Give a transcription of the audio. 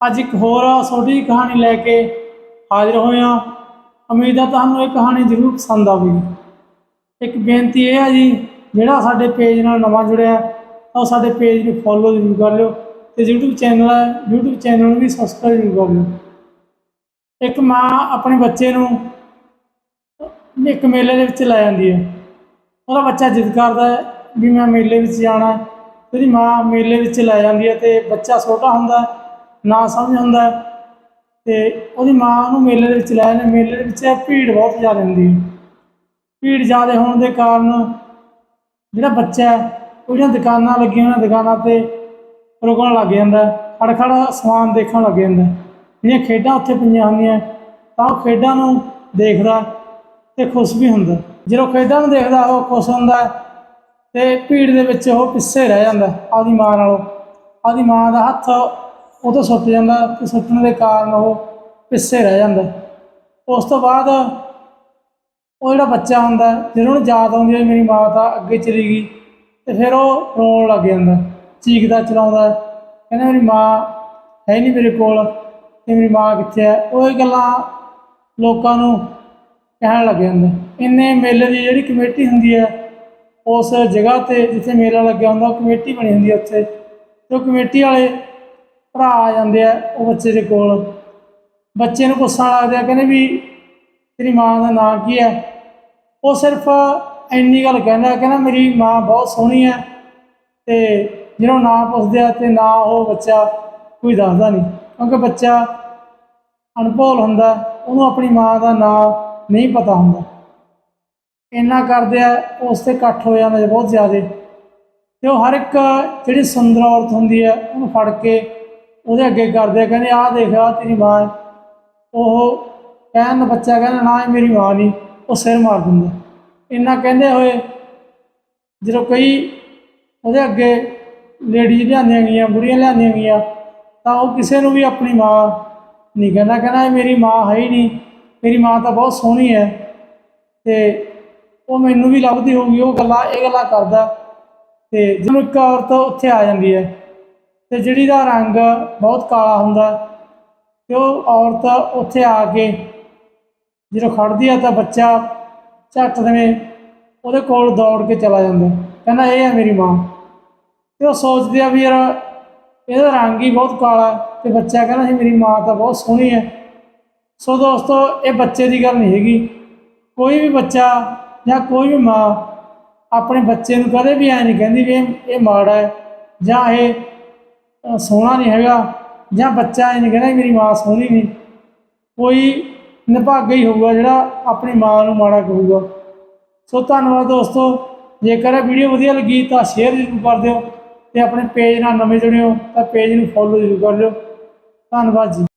ਅੱਜ ਇੱਕ ਹੋਰ ਛੋਟੀ ਕਹਾਣੀ ਲੈ ਕੇ ਹਾਜ਼ਰ ਹੋਏ ਹਾਂ। ਉਮੀਦ ਹੈ ਤੁਹਾਨੂੰ ਇਹ ਕਹਾਣੀ ਜ਼ਰੂਰ ਪਸੰਦ ਆਵੇਗੀ ਇੱਕ ਬੇਨਤੀ ਇਹ ਹੈ ਜੀ, ਜਿਹੜਾ ਸਾਡੇ ਪੇਜ ਨਾਲ ਨਵਾਂ ਜੁੜਿਆ ਤਾਂ ਉਹ ਸਾਡੇ ਪੇਜ ਨੂੰ ਫੋਲੋ ਜ਼ਰੂਰ ਕਰ ਲਿਓ ਤੇ YouTube ਚੈਨਲ ਹੈ YouTube ਚੈਨਲ ਨੂੰ ਵੀ ਸਬਸਕ੍ਰਾਈਬ ਜ਼ਰੂਰ ਕਰ ਲਿਓ। ਇੱਕ ਮਾਂ ਆਪਣੇ ਬੱਚੇ ਨੂੰ ਇੱਕ ਮੇਲੇ ਦੇ ਵਿੱਚ ਲੈ ਜਾਂਦੀ ਹੈ। ਉਹਦਾ ਬੱਚਾ ਜਿੱਦ ਕਰਦਾ ਹੈ ਵੀ ਮੈਂ ਮੇਲੇ ਵਿੱਚ ਜਾਣਾ ਹੈ। ਉਹਦੀ ਮਾਂ ਮੇਲੇ ਵਿੱਚ ਲੈ ਜਾਂਦੀ ਹੈ ਤੇ ਬੱਚਾ ਛੋਟਾ ਹੁੰਦਾ ਹੈ। ਨਾ ਸਮਝ ਹੁੰਦਾ ਹੈ। ਤੇ ਉਹਦੀ ਮਾਂ ਨੂੰ ਮੇਲੇ ਦੇ ਵਿੱਚ ਲੈ ਜਾਂਦੇ, ਮੇਲੇ ਦੇ ਵਿੱਚ ਭੀੜ ਬਹੁਤ ਜ਼ਿਆਦਾ ਹੁੰਦੀ ਹੈ। ਭੀੜ ਜ਼ਿਆਦਾ ਹੋਣ ਦੇ ਕਾਰਨ ਜਿਹੜਾ ਬੱਚਾ ਹੈ, ਉਹ ਜਿਹੜੀਆਂ ਦੁਕਾਨਾਂ ਲੱਗੀਆਂ ਹੋਈਆਂ ਦੁਕਾਨਾਂ ਤੇ ਰੁਕਣ ਲੱਗ ਜਾਂਦਾ ਹੈ ਖੜ ਖੜ ਸਮਾਨ ਦੇਖਣ ਲੱਗ ਜਾਂਦਾ ਜਿਹੜੀਆਂ ਖੇਡਾਂ ਉੱਥੇ ਪਈਆਂ ਹੁੰਦੀਆਂ ਤਾਂ ਉਹ ਖੇਡਾਂ ਨੂੰ ਦੇਖਦਾ ਤੇ ਖੁਸ਼ ਵੀ ਹੁੰਦਾ ਜਦੋਂ ਖੇਡਾਂ ਨੂੰ ਦੇਖਦਾ ਉਹ ਖੁਸ਼ ਹੁੰਦਾ ਹੈ ਤੇ ਭੀੜ ਦੇ ਵਿੱਚ ਉਹ ਪਿੱਛੇ ਰਹਿ ਜਾਂਦਾ ਹੈ ਆਪਦੀ ਮਾਂ ਨਾਲੋਂ। ਆਪਦੀ ਮਾਂ ਦਾ ਹੱਥ ਉਹ ਤੋਂ ਸੁੱਟ ਜਾਂਦਾ ਤੇ ਸੁੱਟਣ ਦੇ ਕਾਰਨ ਉਹ ਪਿੱਛੇ ਰਹਿ ਜਾਂਦਾ। ਉਸ ਤੋਂ ਬਾਅਦ ਉਹ ਜਿਹੜਾ ਬੱਚਾ ਹੁੰਦਾ, ਜਦੋਂ ਉਹਨੂੰ ਯਾਦ ਆਉਂਦੀ ਹੈ ਮੇਰੀ ਮਾਂ ਤਾਂ ਅੱਗੇ ਚਲੀ ਗਈ, ਤੇ ਫਿਰ ਉਹ ਰੋਣ ਲੱਗ ਜਾਂਦਾ, ਚੀਕਦਾ, ਚਲਾਉਂਦਾ, ਕਹਿੰਦਾ ਮੇਰੀ ਮਾਂ ਹੈ ਨਹੀਂ ਮੇਰੇ ਕੋਲ ਤੇ ਮੇਰੀ ਮਾਂ ਕਿੱਥੇ ਹੈ ਉਹ ਇਹ ਗੱਲਾਂ ਲੋਕਾਂ ਨੂੰ ਕਹਿਣ ਲੱਗ ਜਾਂਦਾ। ਇੰਨੇ ਮੇਲੇ ਦੀ ਜਿਹੜੀ ਕਮੇਟੀ ਹੁੰਦੀ ਹੈ ਉਸ ਜਗ੍ਹਾ ਤੇ ਜਿੱਥੇ ਮੇਲਾ ਲੱਗਿਆ ਹੁੰਦਾ, ਉਹ ਕਮੇਟੀ ਬਣੀ ਹੁੰਦੀ ਹੈ ਉੱਥੇ। ਤੇ ਉਹ ਕਮੇਟੀ ਵਾਲੇ ਭਰਾ ਆ ਜਾਂਦੇ ਆ, ਉਹ ਬੱਚੇ ਦੇ ਕੋਲ। ਬੱਚੇ ਨੂੰ ਪੁੱਛਣ ਲੱਗਦੇ ਆ ਕਹਿੰਦੇ ਵੀ ਤੇਰੀ ਮਾਂ ਦਾ ਨਾਂ ਕੀ ਹੈ? ਉਹ ਸਿਰਫ ਇੰਨੀ ਗੱਲ ਕਹਿੰਦਾ ਕਹਿੰਦਾ ਮੇਰੀ ਮਾਂ ਬਹੁਤ ਸੋਹਣੀ ਹੈ ਤੇ ਜਦੋਂ ਨਾਂ ਪੁੱਛਦੇ ਆ ਤੇ ਨਾ ਉਹ ਬੱਚਾ ਕੋਈ ਦੱਸਦਾ ਨਹੀਂ। ਕਿਉਂਕਿ ਬੱਚਾ ਅਣਭੋਲ ਹੁੰਦਾ, ਉਹਨੂੰ ਆਪਣੀ ਮਾਂ ਦਾ ਨਾਂ ਨਹੀਂ ਪਤਾ ਹੁੰਦਾ। ਇੰਨਾ ਕਰਦੇ ਆ, ਉਸ ਤੇ ਇਕੱਠ ਹੋ ਜਾਂਦਾ ਜੀ ਬਹੁਤ ਜ਼ਿਆਦਾ। ਤੇ ਉਹ ਹਰ ਇੱਕ ਜਿਹੜੀ ਸੁੰਦਰ ਔਰਤ ਹੁੰਦੀ ਹੈ, ਉਹਨੂੰ ਫੜ ਕੇ ਉਹਦੇ ਅੱਗੇ ਕਰਦੇ ਕਹਿੰਦੇ, ਆਹ ਦੇਖ ਆ ਤੇਰੀ ਮਾਂ ਹੈ। ਉਹ ਕਹਿਣ ਨੂੰ ਬੱਚਾ ਕਹਿੰਦਾ, ਨਾ, ਇਹ ਮੇਰੀ ਮਾਂ ਨਹੀਂ। ਉਹ ਸਿਰ ਮਾਰ ਦਿੰਦਾ। ਇੰਨਾ ਕਹਿੰਦੇ ਹੋਏ, ਜਦੋਂ ਕਈ ਉਹਦੇ ਅੱਗੇ ਲੇਡੀਜ਼ ਲਿਆਂਦੀਆਂ ਗਈਆਂ, ਬੁੜੀਆਂ ਲਿਆਂਦੀਆਂ ਗਈਆਂ, ਤਾਂ ਉਹ ਕਿਸੇ ਨੂੰ ਵੀ ਆਪਣੀ ਮਾਂ ਨਹੀਂ ਕਹਿੰਦਾ। ਕਹਿੰਦਾ, ਇਹ ਮੇਰੀ ਮਾਂ ਹੈ ਹੀ ਨਹੀਂ। ਮੇਰੀ ਮਾਂ ਤਾਂ ਬਹੁਤ ਸੋਹਣੀ ਹੈ। ਤੇ ਉਹ ਮੈਨੂੰ ਵੀ ਲੱਭਦੀ ਹੋਊਗੀ, ਉਹ ਗੱਲਾਂ, ਇਹ ਗੱਲਾਂ ਕਰਦਾ। ਤੇ ਜਦੋਂ ਇੱਕ ਔਰਤ ਉੱਥੇ ਆ ਜਾਂਦੀ ਹੈ ਤੇ ਜਿਹੜੀ ਦਾ ਰੰਗ ਬਹੁਤ ਕਾਲਾ ਹੁੰਦਾ, ਤੇ ਉਹ ਔਰਤ ਉੱਥੇ ਆ ਕੇ ਜਦੋਂ ਖੜਦੀ ਆ ਤਾਂ ਬੱਚਾ ਝੱਟ ਦੇਵੇਂ ਉਹਦੇ ਕੋਲ ਦੌੜ ਕੇ ਚਲਾ ਜਾਂਦਾ। ਕਹਿੰਦਾ, ਇਹ ਹੈ ਮੇਰੀ ਮਾਂ। ਤੇ ਉਹ ਸੋਚਦੀ ਆ ਵੀ ਯਾਰ ਇਹਦਾ ਰੰਗ ਹੀ ਬਹੁਤ ਕਾਲਾ ਹੈ ਤੇ ਬੱਚਾ ਕਹਿੰਦਾ ਸੀ ਮੇਰੀ ਮਾਂ ਤਾਂ ਬਹੁਤ ਸੋਹਣੀ ਹੈ। ਸੋ ਦੋਸਤੋ, ਇਹ ਬੱਚੇ ਦੀ ਗੱਲ ਨਹੀਂ ਹੈਗੀ। ਕੋਈ ਵੀ ਬੱਚਾ ਜਾਂ ਕੋਈ ਵੀ ਮਾਂ ਆਪਣੇ ਬੱਚੇ ਨੂੰ ਕਦੇ ਵੀ ਐ ਨਹੀਂ ਕਹਿੰਦੀ ਵੀ ਇਹ ਮਾੜਾ ਹੈ ਜਾਂ ਇਹ ਸੋਹਣਾ ਨਹੀਂ ਹੈਗਾ, ਜਾਂ ਬੱਚਾ ਇਹ ਨਹੀਂ ਕਹਿੰਦਾ ਮੇਰੀ ਮਾਂ ਸੋਹਣੀ ਨਹੀਂ। ਕੋਈ ਨਿਭਾਗਾ ਹੀ ਹੋਊਗਾ ਜਿਹੜਾ ਆਪਣੀ ਮਾਂ ਨੂੰ ਮਾੜਾ ਕਹੂਗਾ। ਸੋ ਧੰਨਵਾਦ ਦੋਸਤੋ, ਜੇਕਰ ਇਹ ਵੀਡੀਓ ਵਧੀਆ ਲੱਗੀ ਤਾਂ ਸ਼ੇਅਰ ਜ਼ਰੂਰ ਕਰ ਦਿਓ ਤੇ ਆਪਣੇ ਪੇਜ ਨਾਲ ਨਵੇਂ ਜੁੜਿਓ ਤਾਂ ਪੇਜ ਨੂੰ ਫੋਲੋ ਜ਼ਰੂਰ ਕਰ ਲਿਓ। ਧੰਨਵਾਦ ਜੀ।